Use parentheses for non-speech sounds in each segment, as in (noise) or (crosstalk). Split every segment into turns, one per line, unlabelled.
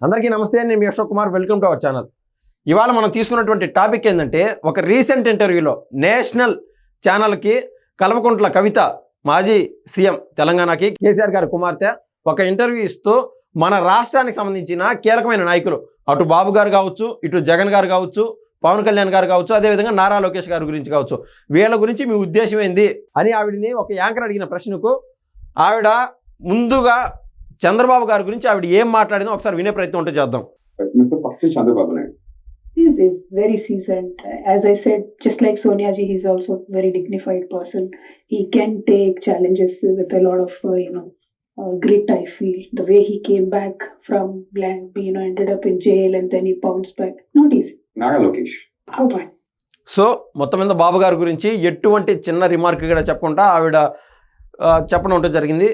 అందరికీ నమస్తే నేను మీ Ashok Kumar. Welcome to our channel. ఇవాళ మనం తీసుకున్నటువంటి టాపిక్ ఏంటంటే ఒక రీసెంట్ ఇంటర్వ్యూలో నేషనల్ ఛానల్కి కల్వకుంట్ల కవిత మాజీ సీఎం తెలంగాణకి కేసీఆర్ గారి కుమార్తె ఒక ఇంటర్వ్యూ ఇస్తూ మన రాష్ట్రానికి సంబంధించిన కీలకమైన నాయకులు అటు బాబు గారు కావచ్చు ఇటు జగన్ గారు కావచ్చు పవన్ కళ్యాణ్ గారు కావచ్చు అదేవిధంగా నారా లోకేష్ గారి గురించి కావచ్చు. వీళ్ళ గురించి మీ ఉద్దేశం ఏంది? అని ఆవిడని ఒక యాంకర్ అడిగిన ప్రశ్నకు ఆవిడ ముందుగా చంద్రబాబు గారి గురించి ఆవిడ ఏం మాట్లాడిందో ఒకసారి వినే ప్రయత్నం ఉంటే చేద్దాం.
He's, is very seasoned. As I said, just like Sonia ji, he's also a very dignified person. He can take challenges with a lot of, uh, you know, uh, grit. I feel the way he came back from blank, you know, ended up in jail and then he bounced back. Not easy.
Naga Lokesh.
How bad?
So మొత్తం మీద బాబు గారి గురించి ఎటువంటి చిన్న remark కూడా చెప్పకుండా ఆవిడ చెప్పడం ఉంటే జరిగింది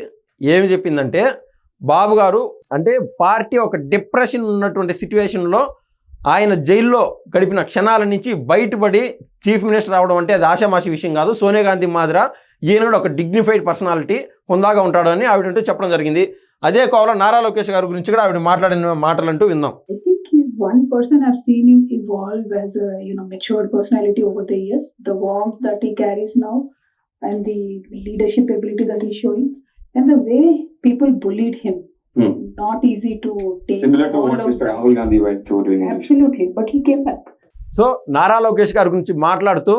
ఏమి చెప్పిందంటే బాబు గారు అంటే పార్టీ ఒక డిప్రెషన్ ఉన్నటువంటి సిచ్యువేషన్లో ఆయన జైల్లో గడిపిన క్షణాల నుంచి బయటపడి చీఫ్ మినిస్టర్ అవడం అంటే అది ఆషామాషి విషయం కాదు. సోనియా గాంధీ మాదిర ఈయన కూడా ఒక డిగ్నిఫైడ్ పర్సనాలిటీ హుందాగా ఉంటాడు అని ఆవిడంటూ చెప్పడం జరిగింది. అదే కోవలో నారా లోకేష్ గారి గురించి కూడా ఆవిడ మాట్లాడిన మాటలు అంటూ విందాం
one person. I've seen him evolve as a, you know, matured personality over the years. The warmth that he carries now and the leadership ability that he's showing. And the way people bullied him.
Hmm.
Not easy to take
Similar to
all
what
of
Mr.
that.
Rahul Gandhi went through during election.
Absolutely, but he came back.
So Nara Lokesh గారి గురించి మాట్లాడుతూ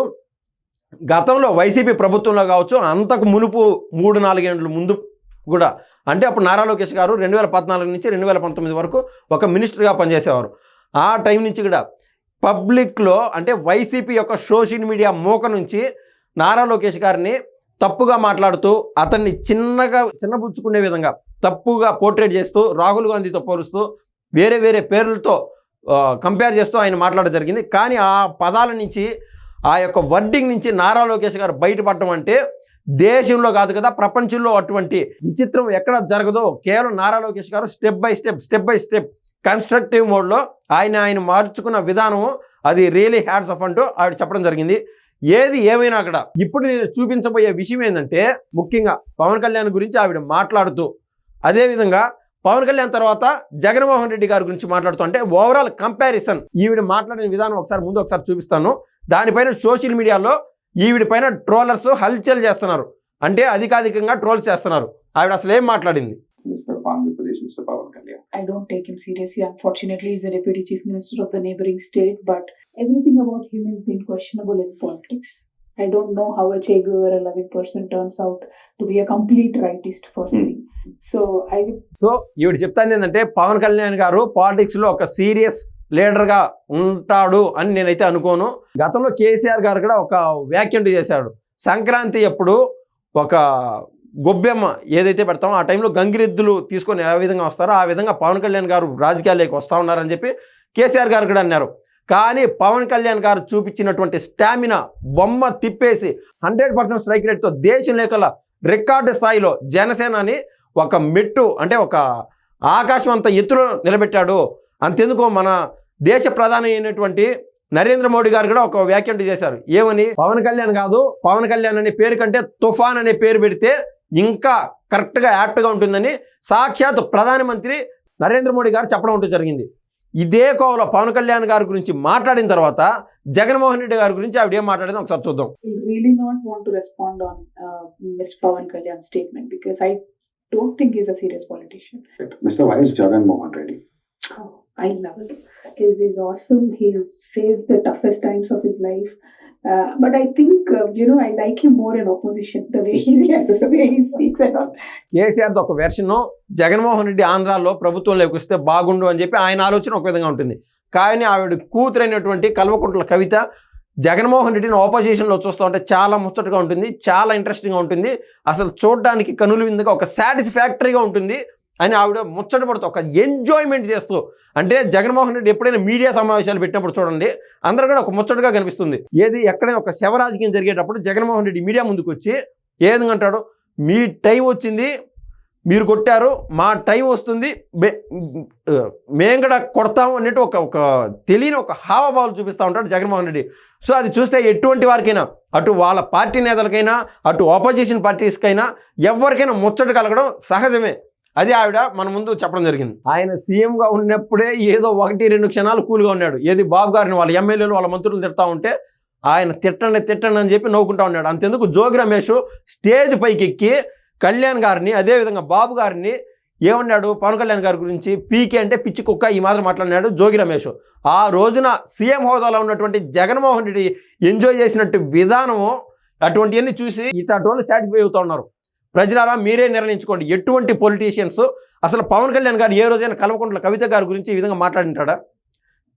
గతంలో YCP ప్రభుత్వంలో కావచ్చు అంతకు మునుపు మూడు నాలుగేండ్ల ముందు కూడా అంటే అప్పుడు నారా లోకేష్ గారు రెండు వేల పద్నాలుగు నుంచి రెండు వేల పంతొమ్మిది వరకు ఒక మినిస్టర్గా పనిచేసేవారు ఆ టైం నుంచి కూడా పబ్లిక్లో అంటే వైసీపీ యొక్క సోషల్ మీడియా మోక నుంచి నారా లోకేష్ గారిని తప్పుగా మాట్లాడుతూ అతన్ని చిన్నగా చిన్నపుచ్చుకునే విధంగా తప్పుగా పోర్ట్రేట్ చేస్తూ రాహుల్ గాంధీతో పోలుస్తూ వేరే వేరే పేర్లతో కంపేర్ చేస్తూ ఆయన మాట్లాడడం జరిగింది. కానీ ఆ పదాల నుంచి ఆ యొక్క వర్డింగ్ నుంచి నారా లోకేష్ గారు బయటపడటం అంటే దేశంలో కాదు కదా ప్రపంచంలో అటువంటి విచిత్రం ఎక్కడ జరగదో కేవలం నారా లోకేష్ గారు step by step step by step constructive మోడ్లో ఆయన ఆయన మార్చుకున్న విధానము అది రియలీ హ్యాడ్స్ ఆఫ్ అంటూ ఆవిడ చెప్పడం జరిగింది. ఏది ఏమైనా అక్కడ. ఇప్పుడు నేను చూపించబోయే విషయం ఏంటంటే ముఖ్యంగా పవన్ కళ్యాణ్ గురించి ఆవిడ మాట్లాడుతూ అదేవిధంగా పవన్ కళ్యాణ్ తర్వాత జగన్మోహన్ రెడ్డి గారి గురించి మాట్లాడుతూ అంటే ఓవరాల్ కంపారిజన్ ఈవిడ మాట్లాడిన విధానం ఒకసారి ముందు ఒకసారి చూపిస్తాను. దానిపైన సోషల్ మీడియాలో ఈవిడ పైన ట్రోలర్స్ హల్చల్ చేస్తున్నారు. అంటే అధికాధికంగా ట్రోల్స్ చేస్తున్నారు. ఆవిడ అసలు ఏం మాట్లాడింది
Andhra Pradesh mister Pawan
I don't take him seriously. Unfortunately, he's a deputy chief minister of the neighboring state, but everything about him has been questionable in politics. I don't know how a Che Guevara loving person turns out to be a complete rightist first
Hmm.
thing. So I would
so ఈవిడ చెప్తాను ఏంటంటే పవన్ కళ్యాణ్ గారు పాలిటిక్స్లో ఒక serious లీడర్గా ఉంటాడు అని నేనైతే అనుకోను గతంలో కేసీఆర్ గారు కూడా ఒక వ్యాఖ్యంట చేశాడు సంక్రాంతి ఎప్పుడు ఒక గొబ్బెమ్మ ఏదైతే పెడతామో ఆ టైంలో గంగిరెద్దులు తీసుకొని ఏ విధంగా వస్తారో ఆ విధంగా పవన్ కళ్యాణ్ గారు రాజకీయాల్లోకి వస్తూ ఉన్నారని చెప్పి కేసీఆర్ గారు కూడా అన్నారు. కానీ పవన్ కళ్యాణ్ గారు చూపించినటువంటి స్టామినా బొమ్మ తిప్పేసి హండ్రెడ్ పర్సెంట్ స్ట్రైక్ రేట్తో దేశం లేకల రికార్డు స్థాయిలో జనసేనని ఒక మెట్టు అంటే ఒక ఆకాశం అంత ఎత్తులో నిలబెట్టాడు. అంతెందుకు మన దేశ ప్రధాని అయినటువంటి నరేంద్ర మోడీ గారు కూడా ఒక వ్యాఖ్యలు చేశారు. ఏమని? పవన్ కళ్యాణ్ కాదు పవన్ కళ్యాణ్ అనే పేరు కంటే తుఫాన్ అనే పేరు పెడితే ఇంకా కరెక్ట్గా యాప్ట్గా ఉంటుందని సాక్షాత్ ప్రధానమంత్రి నరేంద్ర మోడీ గారు చెప్పడం అంటూ జరిగింది ఇదే కోవలో పవన్ కళ్యాణ్ గారి గురించి మాట్లాడిన తర్వాత జగన్మోహన్ రెడ్డి గారి గురించి ఆవిడ ఏం మాట్లాడిందో ఒకసారి చూద్దాం
really not want to respond on uh, Mr. Pawan Kalyan's statement because I don't think he's a serious politician.
Mr. Y.S.
I love him. He's awesome. He's faced the toughest times of his life. Uh, but I think, uh, you know, I like him more in opposition, the way he, (laughs) the way he speaks and all.
KCR ఒక version Jaganmohan Reddy ఆంధ్రాలో ప్రభుత్వం వస్తే బాగుండు అని చెప్పి ఆయన ఆలోచన ఒక విధంగా ఉంటుంది కానీ ఆవిడ కూతురైనటువంటి కల్వకుంట్ల కవిత జగన్మోహన్ రెడ్డిని ఆపోజిషన్లో చూస్తూ ఉంటే చాలా ముచ్చటగా ఉంటుంది చాలా ఇంట్రెస్టింగ్గా ఉంటుంది అసలు చూడడానికి కనుల విందుగా ఒక సాటిస్ఫాక్టరీగా ఉంటుంది అని ఆవిడ ముచ్చట పడుతూ ఒక ఎంజాయ్మెంట్ చేస్తూ అంటే జగన్మోహన్ రెడ్డి ఎప్పుడైనా మీడియా సమావేశాలు పెట్టినప్పుడు చూడండి అందరూ కూడా ఒక ముచ్చటగా కనిపిస్తుంది. ఏది ఎక్కడైనా ఒక శవ రాజకీయం జరిగేటప్పుడు జగన్మోహన్ రెడ్డి మీడియా ముందుకు వచ్చి ఏదంటాడు మీ టైం వచ్చింది మీరు కొట్టారు మా టైం వస్తుంది మేము కూడా కొడతాం అన్నట్టు ఒక ఒక తెలియని ఒక హావభావాలు చూపిస్తూ ఉంటాడు జగన్మోహన్ రెడ్డి. సో అది చూస్తే ఎటువంటి వారికైనా అటు వాళ్ళ పార్టీ నేతలకైనా అటు ఆపోజిషన్ పార్టీస్కైనా ఎవరికైనా ముచ్చట కలగడం సహజమే. అది ఆవిడ మన ముందు చెప్పడం జరిగింది. ఆయన సీఎంగా ఉన్నప్పుడే ఏదో ఒకటి రెండు క్షణాలు కూల్గా ఉన్నాడు. ఏది బాబు గారిని వాళ్ళ ఎమ్మెల్యేలు వాళ్ళ మంత్రులు తిడతా ఉంటే ఆయన తిట్టండి తిట్టండి అని చెప్పి నవ్వుకుంటా ఉన్నాడు. అంతెందుకు జోగి రమేష్ స్టేజ్ పైకి ఎక్కి కళ్యాణ్ గారిని అదేవిధంగా బాబు గారిని ఏమన్నాడు? పవన్ కళ్యాణ్ గారి గురించి పీకే అంటే పిచ్చి కుక్క ఈ మాత్రం మాట్లాడినాడు జోగి రమేష్. ఆ రోజున సీఎం హోదాలో ఉన్నటువంటి జగన్మోహన్ రెడ్డి ఎంజాయ్ చేసినట్టు విధానము అటువంటివన్నీ చూసి ఇతటి వాళ్ళు సాటిస్ఫై అవుతూ ఉన్నారు. ప్రజలారా మీరే నిర్ణయించుకోండి. ఎటువంటి పొలిటీషియన్స్ అసలు పవన్ కళ్యాణ్ గారు ఏ రోజైనా కల్వకుంట్ల కవిత గారి గురించి ఈ విధంగా మాట్లాడింటాడా?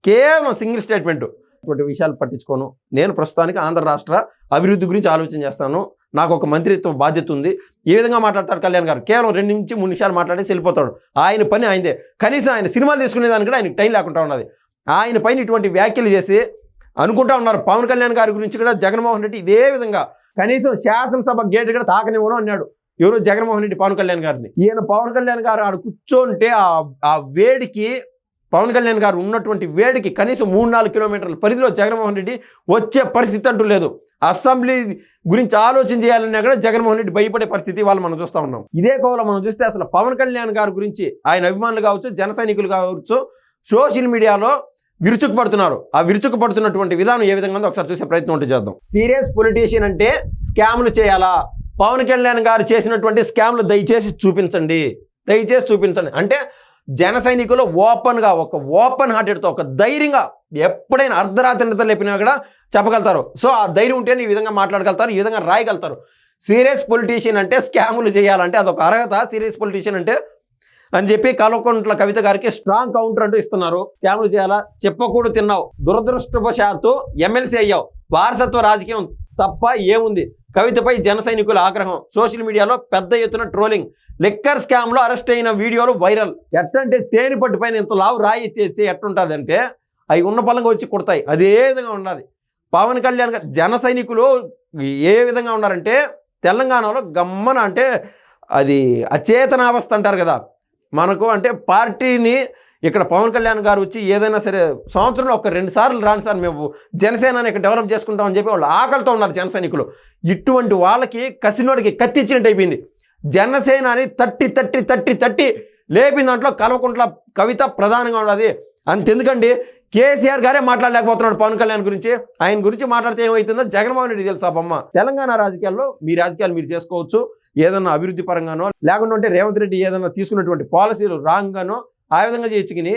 కేవలం సింగిల్ స్టేట్మెంట్ ఇటువంటి విషయాలు పట్టించుకోను. నేను ప్రస్తుతానికి ఆంధ్ర రాష్ట్ర అభివృద్ధి గురించి ఆలోచన చేస్తాను. నాకు ఒక మంత్రిత్వ బాధ్యత ఉంది. ఏ విధంగా మాట్లాడతాడు కళ్యాణ్ గారు? కేవలం రెండు నుంచి మూడు నిమిషాలు మాట్లాడేసి వెళ్ళిపోతాడు ఆయన పని ఆయనదే. కనీసం ఆయన సినిమాలు తీసుకునే దానికి కూడా ఆయన టైం లేకుండా ఉన్నది. ఆయన పైన ఇటువంటి వ్యాఖ్యలు చేసి అనుకుంటా ఉన్నారు. పవన్ కళ్యాణ్ గారి గురించి కూడా జగన్మోహన్ రెడ్డి ఇదే విధంగా కనీసం శాసనసభ గేట్ కూడా తాకనివ్వను అన్నాడు. ఎవరో జగన్మోహన్ రెడ్డి పవన్ కళ్యాణ్ గారిని. ఈయన పవన్ కళ్యాణ్ గారు ఆడ కూర్చోంటే ఆ ఆ వేడికి పవన్ కళ్యాణ్ గారు ఉన్నటువంటి వేడికి కనీసం మూడు నాలుగు కిలోమీటర్ల పరిధిలో జగన్మోహన్ రెడ్డి వచ్చే పరిస్థితి అంటూ లేదు. అసెంబ్లీ గురించి ఆలోచన చేయాలన్నా కూడా జగన్మోహన్ రెడ్డి భయపడే పరిస్థితి వాళ్ళు మనం చూస్తూ ఉన్నాం. ఇదే కోవలో మనం చూస్తే అసలు పవన్ కళ్యాణ్ గారి గురించి ఆయన అభిమానులు కావచ్చు జన సైనికులు కావచ్చు సోషల్ మీడియాలో విరుచుకుపడుతున్నారు. ఆ విరుచుకుపడుతున్నటువంటి విధానం ఏ విధంగా ఉందో ఒకసారి చూసే ప్రయత్నం ఉంటే చేద్దాం. సీరియస్ పొలిటీషియన్ అంటే స్కామ్లు చేయాలా? పవన్ కళ్యాణ్ గారు చేసినటువంటి స్కామ్లు దయచేసి చూపించండి. దయచేసి చూపించండి. అంటే జన సైనికులు ఓపెన్గా ఒక ఓపెన్ హార్టెడ్తో ఒక ధైర్యంగా ఎప్పుడైనా అర్ధరాత్రి లేపినా కూడా చెప్పగలుగుతారు. సో ఆ ధైర్యం ఉంటేనే ఈ విధంగా మాట్లాడగలుగుతారు ఈ విధంగా రాయగలుగుతారు. సీరియస్ పొలిటీషియన్ అంటే స్కాములు చేయాలంటే అదొక అర్హత. సీరియస్ పొలిటీషియన్ అంటే అని చెప్పి కల్వకుంట్ల కవిత గారికి స్ట్రాంగ్ కౌంటర్ అంటూ ఇస్తున్నారు. స్కాములు చేయాలా? చెప్పకూడదు తిన్నావు. దురదృష్టవశాత్తు ఎమ్మెల్సీ అయ్యావు. వారసత్వ రాజకీయం తప్ప ఏముంది? కవితపై జన సైనికుల ఆగ్రహం. సోషల్ మీడియాలో పెద్ద ఎత్తున ట్రోలింగ్. లిక్కర్ స్కామ్లో అరెస్ట్ అయిన వీడియోలు వైరల్. ఎట్టంటే తేనె పట్టు పైన ఇంత లావు రాయి తెచ్చి ఎట్టుంటుంది అంటే అవి ఉన్న పలంగా వచ్చి కుడతాయి. అదే విధంగా ఉన్నది. పవన్ కళ్యాణ్ గారు జన సైనికులు ఏ విధంగా ఉన్నారంటే తెలంగాణలో గమ్మన అంటే అది అచేతనావస్థ అంటారు కదా. మనకు అంటే పార్టీని ఇక్కడ పవన్ కళ్యాణ్ గారు వచ్చి ఏదైనా సరే సంవత్సరంలో ఒక రెండు సార్లు రాని సార్ మేము జనసేనని ఇక్కడ డెవలప్ చేసుకుంటామని చెప్పి వాళ్ళు ఆకలితో ఉన్నారు జన సైనికులు. ఇటువంటి వాళ్ళకి కసినోడికి కత్తి ఇచ్చినట్టు అయిపోయింది. జనసేన అని తట్టి తట్టి తట్టి తట్టి లేపిన దాంట్లో కల్వకుంట్ల కవిత ప్రధానంగా ఉన్నది. అంతెందుకండి? కేసీఆర్ గారే మాట్లాడలేకపోతున్నాడు పవన్ కళ్యాణ్ గురించి. ఆయన గురించి మాట్లాడితే ఏమవుతుందో జగన్మోహన్ రెడ్డి తెలుసా బొమ్మ తెలంగాణ రాజకీయాల్లో మీ రాజకీయాలు మీరు చేసుకోవచ్చు. ఏదన్నా అభివృద్ధి పరంగానో లేకుండా ఉంటే రేవంత్ రెడ్డి ఏదైనా తీసుకున్నటువంటి పాలసీలు రాంగ్గానో ఆ విధంగా చేయించుకుని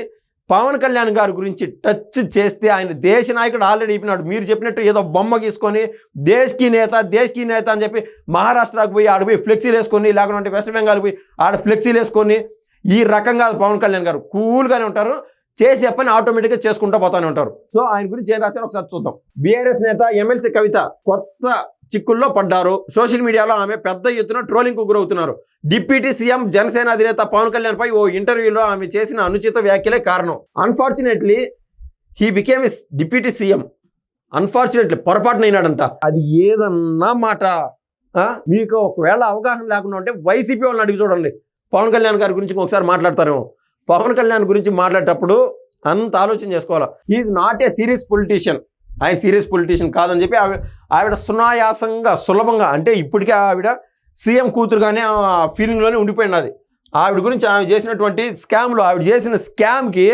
పవన్ కళ్యాణ్ గారి గురించి టచ్ చేస్తే ఆయన దేశ నాయకుడు ఆల్రెడీ చెప్పినాడు. మీరు చెప్పినట్టు ఏదో బొమ్మ గీసుకొని దేశ్కి నేత దేశ్కి నేత అని చెప్పి మహారాష్ట్రకు పోయి ఆడ పోయి ఫ్లెక్సీలు వేసుకొని లేకుంటే వెస్ట్ బెంగాల్ పోయి ఆడ ఫ్లెక్సీలు వేసుకొని ఈ రకంగా పవన్ కళ్యాణ్ గారు కూల్గానే ఉంటారు. చేసే పని ఆటోమేటిక్గా చేసుకుంటూ పోతానే ఉంటారు. సో ఆయన గురించి ఏం రాశారు ఒకసారి చూద్దాం. బీఆర్ఎస్ నేత ఎమ్మెల్సీ కవిత కొత్త చిక్కుల్లో పడ్డారు. సోషల్ మీడియాలో ఆమె పెద్ద ఎత్తున ట్రోలింగ్కు గురవుతున్నారు. డిప్యూటీ సీఎం జనసేన అధినేత పవన్ కళ్యాణ్పై ఓ ఇంటర్వ్యూలో ఆమె చేసిన అనుచిత వ్యాఖ్యలే కారణం. Unfortunately he became is deputy CM. Unfortunately పొరపాటున అయినాడంట. అది ఏదన్నా మాట మీకు ఒకవేళ అవగాహన లేకుండా ఉంటే వైసీపీ వాళ్ళని అడిగి చూడండి. పవన్ కళ్యాణ్ గారి గురించి ఒకసారి మాట్లాడతారేమో. పవన్ కళ్యాణ్ గురించి మాట్లాడేటప్పుడు అంత ఆలోచన చేసుకోవాలి? Is not a serious politician ఆయన సీరియస్ పొలిటీషియన్ కాదని చెప్పి ఆవిడ ఆవిడ సునాయాసంగా సులభంగా అంటే ఇప్పటికే ఆవిడ సీఎం కూతురుగానే ఆ ఫీలింగ్లోనే ఉండిపోయినది ఆవిడ గురించి ఆమె చేసినటువంటి స్కామ్లో ఆవిడ చేసిన స్కామ్కి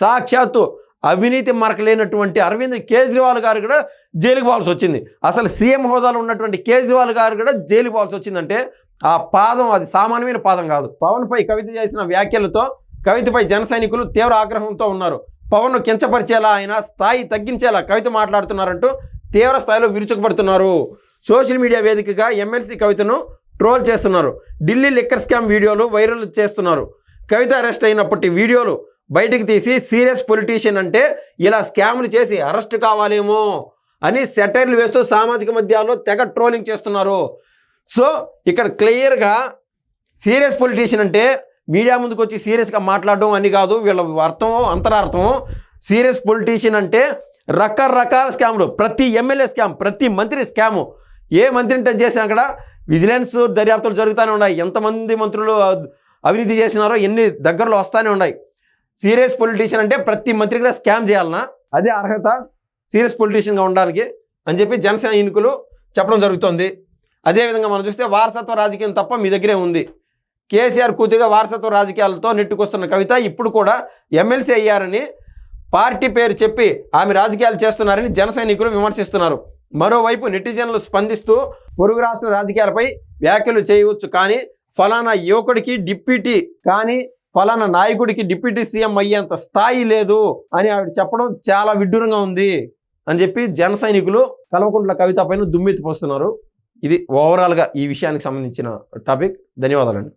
సాక్షాత్తు అవినీతి మరకలేనటువంటి అరవింద్ కేజ్రీవాల్ గారు కూడా జైలుకి పోవాల్సి వచ్చింది. అసలు సీఎం హోదాలో ఉన్నటువంటి కేజ్రీవాల్ గారు కూడా జైలుకి పోవాల్సి వచ్చిందంటే ఆ పాదం అది సామాన్యమైన పాదం కాదు. పవన్పై కవిత చేసిన వ్యాఖ్యలతో కవితపై జన సైనికులు తీవ్ర ఆగ్రహంతో ఉన్నారు. పవన్ను కించపరిచేలా ఆయన స్థాయి తగ్గించేలా కవిత మాట్లాడుతున్నారంటూ తీవ్ర స్థాయిలో విరుచుకుపడుతున్నారు. సోషల్ మీడియా వేదికగా ఎమ్మెల్సీ కవితను ట్రోల్ చేస్తున్నారు. ఢిల్లీ లిక్కర్ స్కామ్ వీడియోలు వైరల్ చేస్తున్నారు. కవిత అరెస్ట్ అయినప్పటి వీడియోలు బయటకు తీసి సీరియస్ పొలిటీషియన్ అంటే ఇలా స్కామ్లు చేసి అరెస్ట్ కావాలేమో అని సెటైర్లు వేస్తూ సామాజిక మధ్యాల్లో తెగ ట్రోలింగ్ చేస్తున్నారు. సో ఇక్కడ క్లియర్గా సీరియస్ పొలిటీషియన్ అంటే మీడియా ముందుకు వచ్చి సీరియస్గా మాట్లాడడం అని కాదు వీళ్ళ అర్థం అంతరార్థం సీరియస్ పొలిటీషియన్ అంటే రకరకాల స్కామ్లు. ప్రతి ఎమ్మెల్యే స్కామ్ ప్రతి మంత్రి స్కాము. ఏ మంత్రిని టచ్ చేసినా అక్కడ విజిలెన్స్ దర్యాప్తులు జరుగుతూనే ఉన్నాయి. ఎంతమంది మంత్రులు అవినీతి చేసినారో ఎన్ని దగ్గరలో వస్తూనే ఉన్నాయి. సీరియస్ పొలిటీషియన్ అంటే ప్రతి మంత్రి కూడా స్కామ్ చేయాలన్నా అదే అర్హత సీరియస్ పొలిటీషియన్గా ఉండడానికి అని చెప్పి జనసేన ఎన్నికలు చెప్పడం జరుగుతుంది. అదేవిధంగా మనం చూస్తే వారసత్వ రాజకీయం తప్ప మీ దగ్గరే ఉంది. కేసీఆర్ కూతురుగా వారసత్వ రాజకీయాలతో నెట్టుకొస్తున్న కవిత ఇప్పుడు కూడా ఎమ్మెల్సీ అయ్యారని పార్టీ పేరు చెప్పి ఆమె రాజకీయాలు చేస్తున్నారని జన సైనికులు విమర్శిస్తున్నారు. మరోవైపు నెటిజన్లు స్పందిస్తూ పొరుగు రాష్ట్ర రాజకీయాలపై వ్యాఖ్యలు చేయవచ్చు కానీ ఫలానా యువకుడికి డిప్యూటీ కానీ ఫలానా నాయకుడికి డిప్యూటీ సీఎం అయ్యేంత స్థాయి లేదు అని ఆవిడ చెప్పడం చాలా విడ్డూరంగా ఉంది అని చెప్పి జన సైనికులు కల్వకుంట్ల కవిత పైన దుమ్మెత్తిపోస్తున్నారు ఇది ఓవరాల్గా ఈ విషయానికి సంబంధించిన టాపిక్ ధన్యవాదాలండి.